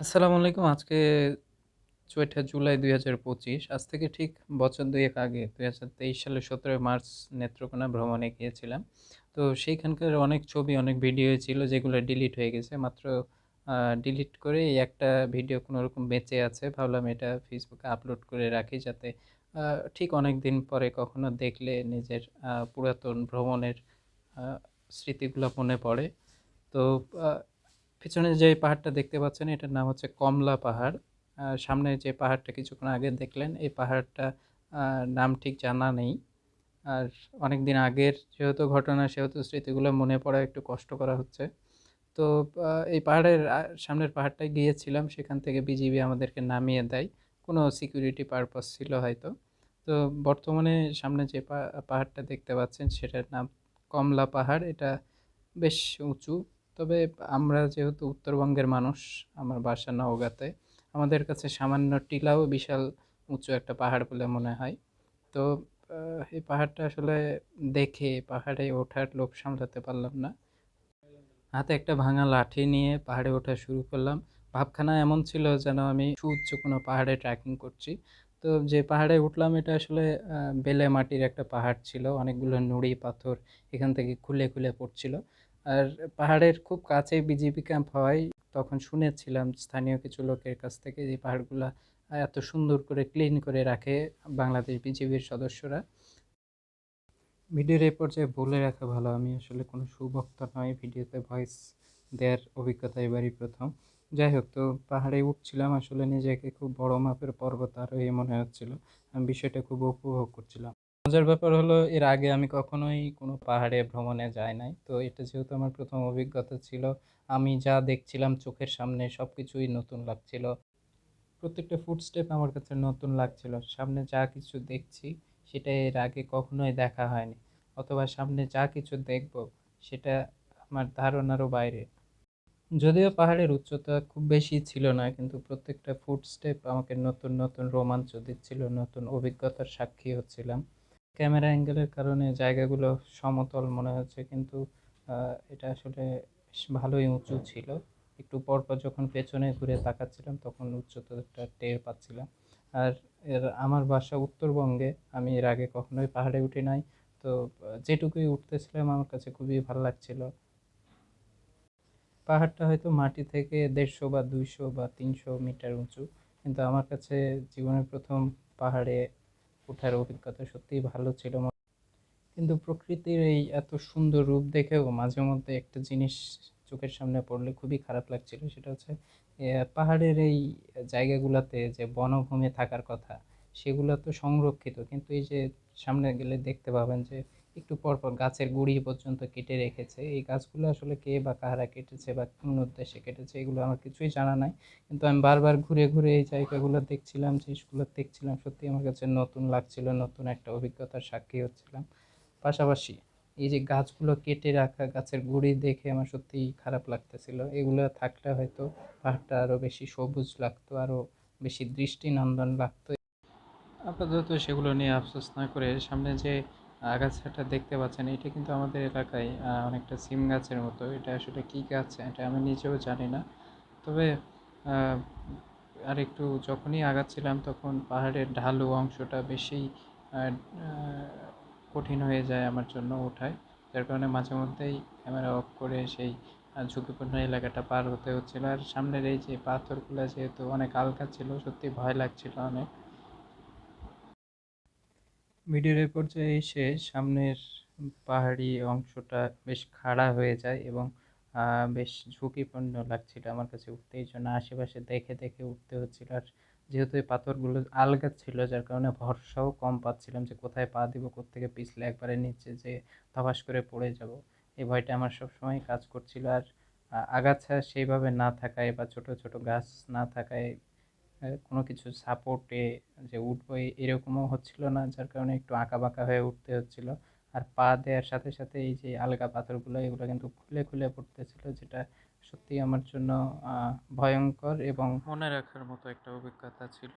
আসসালামু আলাইকুম। আজকে ৪ঠা জুলাই ২০২৫। আজ থেকে ঠিক বছর ২ এক আগে ২০২৩ সালের ১৭ মার্চ নেত্রকোনা ভ্রমণে গিয়েছিলাম। তো সেইখানকার অনেক ছবি, অনেক ভিডিও ছিল যেগুলো ডিলিট হয়ে গেছে। মাত্র ডিলিট করে একটা ভিডিও কোনরকম বেঁচে আছে। ভাবলাম এটা ফেসবুকে আপলোড করে রাখি যাতে ঠিক অনেক দিন পরে কখনো দেখলে নিজের পুরাতন ভ্রমণের স্মৃতিগুলো মনে পড়ে। তো পেছনে যে পাহাড়টা দেখতে পাচ্ছেন, এটার নাম হচ্ছে কমলা পাহাড়। সামনে যে পাহাড়টা কিছুক্ষণ আগে দেখলেন, এই পাহাড়টা নাম ঠিক জানা নেই। আর অনেকদিন আগের যেহেতু ঘটনা, সেহেতু স্মৃতিগুলো মনে পড়া একটু কষ্ট করা হচ্ছে। তো এই পাহাড়ের সামনের পাহাড়টায় গিয়েছিলাম, সেখান থেকে বিজিবি আমাদেরকে নামিয়ে দেয়। কোনো সিকিউরিটি পারপাস ছিল হয়তো। তো বর্তমানে সামনে যে পাহাড়টা দেখতে পাচ্ছেন, সেটার নাম কমলা পাহাড়। এটা বেশ উঁচু। তবে আমরা যেহেতু উত্তরবঙ্গের মানুষ, আমার বাসা নওগাঁতে। আমাদের কাছে সামান্য টিলাও বিশাল উঁচু একটা পাহাড় বলে মনে হয়। তো এই পাহাড়টা আসলে দেখে পাহাড়ে ওঠার লোভ সামলাতে পারলাম না। হাতে একটা ভাঙা লাঠি নিয়ে পাহাড়ে ওঠা শুরু করলাম। ভাবখানা এমন ছিল যেন আমি সুউচ্চ কোনো পাহাড়ে ট্রেকিং করছি। তো যে পাহাড়ে উঠলাম এটা আসলে বেলে মাটির একটা পাহাড় ছিল। অনেকগুলো নুড়ি পাথর এখান থেকে খুলে, খুলে পড়ছিল। আর পাহাড়ের খুব কাছেই বিজিবি ক্যাম্প হওয়ায় তখন শুনেছিলাম স্থানীয় কিছু লোকের কাছ থেকে যে পাহাড়গুলা এত সুন্দর করে ক্লিন করে রাখে বাংলাদেশ বিজিবির সদস্যরা। ভিডিওর এই পর্যায়ে বলে রাখা ভালো, আমি আসলে কোনো সুবক্তা নয় ভিডিওতে ভয়েস দেওয়ার অভিজ্ঞতা এবারই প্রথম যাই হোক, তো পাহাড়ে উঠছিলাম, আসলে নিজেকে খুব বড় মাপের পর্বত আরোহী মনে হচ্ছিল। আমি বিষয়টা খুব উপভোগ করছিলাম। মজার ব্যাপার হলো এর আগে আমি কখনোই কোনো পাহাড়ে ভ্রমণে যাই নাই। তো এটা যেহেতু আমার প্রথম অভিজ্ঞতা ছিল, আমি যা দেখছিলাম চোখের সামনে সবকিছুই নতুন লাগছিল। প্রত্যেকটা ফুটস্টেপ আমার কাছে নতুন লাগছিল। সামনে যা কিছু দেখছি সেটা এর আগে কখনোই দেখা হয়নি। অথবা সামনে যা কিছু দেখব সেটা আমার ধারণারও বাইরে। যদিও পাহাড়ের উচ্চতা খুব বেশি ছিল না কিন্তু প্রত্যেকটা ফুটস্টেপ আমাকে নতুন, নতুন রোমাঞ্চ দিচ্ছিল, নতুন অভিজ্ঞতার সাক্ষী হচ্ছিলাম। ক্যামেরা অ্যাঙ্গেলের কারণে জায়গাগুলো সমতল মনে হচ্ছে, কিন্তু এটা আসলে বেশ ভালোই উঁচু ছিল। একটু পরপর যখন পেছনে ঘুরে তাকাচ্ছিলাম, তখন উচ্চতাটা টের পাচ্ছিলাম। আর এর, আমার বাসা উত্তরবঙ্গে। আমি এর আগে কখনোই পাহাড়ে উঠি নাই। তো, যেটুকুই উঠতেছিলাম, আমার কাছে খুবই ভালো লাগছিল। পাহাড়টা হয়তো মাটি থেকে ১৫০ বা ২০০ বা ৩০০ মিটার উঁচু। কিন্তু আমার কাছে জীবনের প্রথম পাহাড়ে ওঠার অভিজ্ঞতা সত্যিই ভালো ছিল। কিন্তু প্রকৃতির এই এত সুন্দর রূপ দেখেও মাঝে মধ্যে একটা জিনিস চোখের সামনে পড়লে খুবই খারাপ লাগছিল। সেটা হচ্ছে পাহাড়ের এই জায়গাগুলোতে যে বনভূমি থাকার কথা, সেগুলো তো সংরক্ষিত। কিন্তু এই যে সামনে গেলে দেখতে পাবেন যে একটু পরপর গাছের গুঁড়ি পর্যন্ত কেটে রেখেছে। এই গাছগুলো আসলে কে বা কাহারা কেটেছে বা কোন উদ্দেশ্যে কেটেছে এগুলো আমার কিছুই জানা নাই। কিন্তু আমি বারবার ঘুরে, ঘুরে এই জায়গাগুলো দেখছিলাম, জিনিসগুলো দেখছিলাম। সত্যিই আমার কাছে নতুন লাগছিল, নতুন একটা অভিজ্ঞতার সাক্ষী হচ্ছিলাম। পাশাপাশি এই যে গাছগুলো কেটে রাখা, গাছের গুঁড়ি দেখে আমার সত্যিই খারাপ লাগতেছিল। এগুলো থাকলে হয়তো পাহাড়টা আরও বেশি সবুজ লাগতো, আরও বেশি দৃষ্টিনন্দন লাগতো। আপাতত সেগুলো নিয়ে আফসোস না করে সামনে যে আগাছাটা দেখতে পাচ্ছেন, এটা কিন্তু আমাদের এলাকায় অনেকটা সিম গাছের মতো। এটা আসলে কী গাছ এটা আমি নিজেও জানি না। তবে, আ আরেকটু যখনই আগাচ্ছিলাম তখন পাহাড়ের ঢালু অংশটা বেশি কঠিন হয়ে যায় আমার জন্য ওঠায়। যার কারণে মাঝে মধ্যেই ক্যামেরা অফ করে সেই ঝুঁকিপূর্ণ এলাকাটা পার হতে হচ্ছিল। আর সামনের এই যে পাথরগুলো যেহেতু অনেক আলগা ছিল সত্যিই ভয় লাগছিল অনেক। ভিডিওর এই পর্যায়ে এসে সামনের পাহাড়ি অংশটা বেশ খাড়া হয়ে যায় এবং বেশ ঝুঁকিপূর্ণ লাগছিল আমার কাছে উঠতে। এই জন্য আশেপাশে দেখে, দেখে উঠতে হচ্ছিল। আর যেহেতু এই পাথরগুলো আলগা ছিল যার কারণে ভরসাও কম পাচ্ছিলাম যে কোথায় পা দিব, কোত্থেকে পিছলে একবারে নিচে যেয়ে ধপাস করে পড়ে যাব। এই ভয়টা আমার সবসময়ই কাজ করছিল। আর আগাছা সেইভাবে না থাকায় বা ছোট, ছোট গাছ না থাকায় এ কোনো কিছু সাপোর্টে যে উঠবো এরকমও হচ্ছিল না। যার কারণে একটু আঁকা বাঁকা হয়ে উঠতে হচ্ছিল। আর পা দেওয়ার সাথে, সাথে এই যে আলগা পাথরগুলো এগুলো কিন্তু খুলে, খুলে পড়তেছিল যেটা সত্যি আমার জন্য ভয়ঙ্কর এবং মনে রাখার মতো একটা অভিজ্ঞতা ছিল।